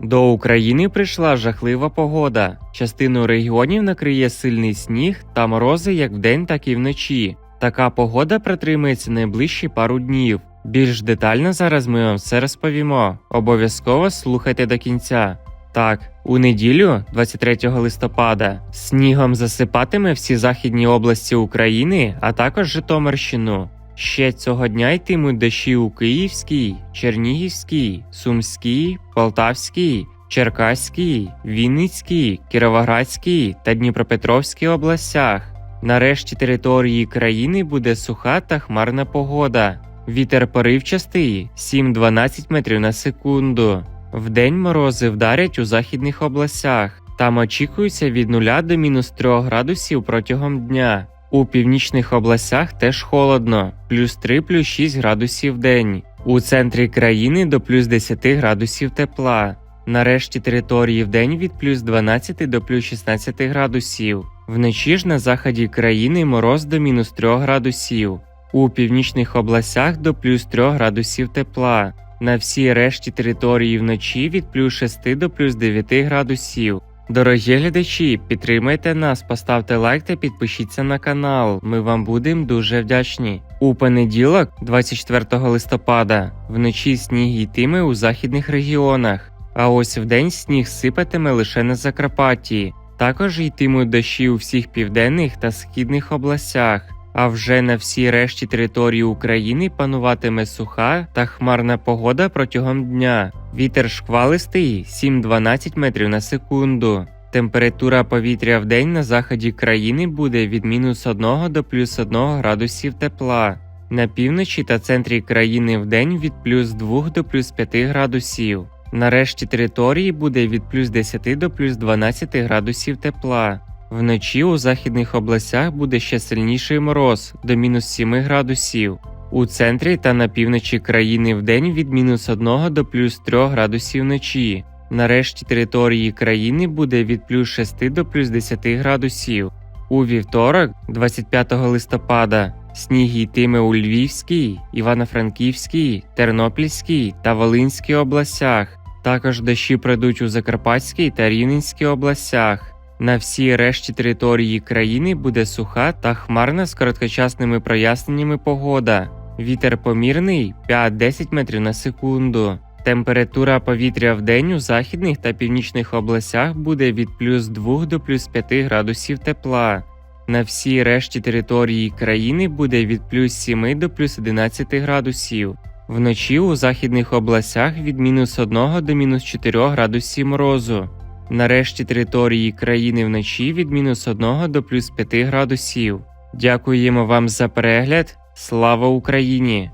До України прийшла жахлива погода. Частину регіонів накриє сильний сніг та морози як вдень, так і вночі. Така погода протримається найближчі пару днів. Більш детально зараз ми вам все розповімо. Обов'язково слухайте до кінця. Так, у неділю, 23 листопада, снігом засипатиме всі західні області України, а також Житомирщину. Ще цього дня йтимуть дощі у Київській, Чернігівській, Сумській, Полтавській, Черкаській, Вінницькій, Кіровоградській та Дніпропетровській областях. Нарешті території країни буде суха та хмарна погода. Вітер поривчастий 7-12 метрів на секунду. Вдень морози вдарять у західних областях. Там очікується від 0 до мінус 3 градусів протягом дня. У північних областях теж холодно, плюс 3 плюс 6 градусів в день. У центрі країни до плюс 10 градусів тепла. Нарешті території в день від плюс 12 до плюс 16 градусів. Вночі ж на заході країни мороз до мінус 3 градусів. У північних областях до плюс 3 градусів тепла. На всій решті території вночі від плюс 6 до плюс 9 градусів. Дорогі глядачі, підтримайте нас, поставте лайк та підпишіться на канал. Ми вам будемо дуже вдячні. У понеділок, 24 листопада, вночі сніг йтиме у західних регіонах, а ось вдень сніг сипатиме лише на Закарпатті. Також йтимуть дощі у всіх південних та східних областях. А вже на всій решті території України пануватиме суха та хмарна погода протягом дня. Вітер шквалистий 7-12 метрів на секунду. Температура повітря в день на заході країни буде від мінус 1 до плюс 1 градусів тепла. На півночі та центрі країни в день від плюс 2 до плюс 5 градусів. На решті території буде від плюс 10 до плюс 12 градусів тепла. Вночі у західних областях буде ще сильніший мороз до мінус 7 градусів. У центрі та на півночі країни вдень від мінус 1 до плюс 3 градусів вночі. На решті території країни буде від плюс 6 до плюс 10 градусів. У вівторок, 25 листопада, сніг йтиме у Львівській, Івано-Франківській, Тернопільській та Волинській областях. Також дощі пройдуть у Закарпатській та Рівненській областях. На всій решті території країни буде суха та хмарна з короткочасними проясненнями погода. Вітер помірний 5-10 метрів на секунду. Температура повітря в день у західних та північних областях буде від плюс 2 до плюс 5 градусів тепла. На всій решті території країни буде від плюс 7 до плюс 11 градусів. Вночі у західних областях від мінус 1 до мінус 4 градусів морозу. Нарешті території країни вночі від мінус 1 до плюс 5 градусів. Дякуємо вам за перегляд. Слава Україні!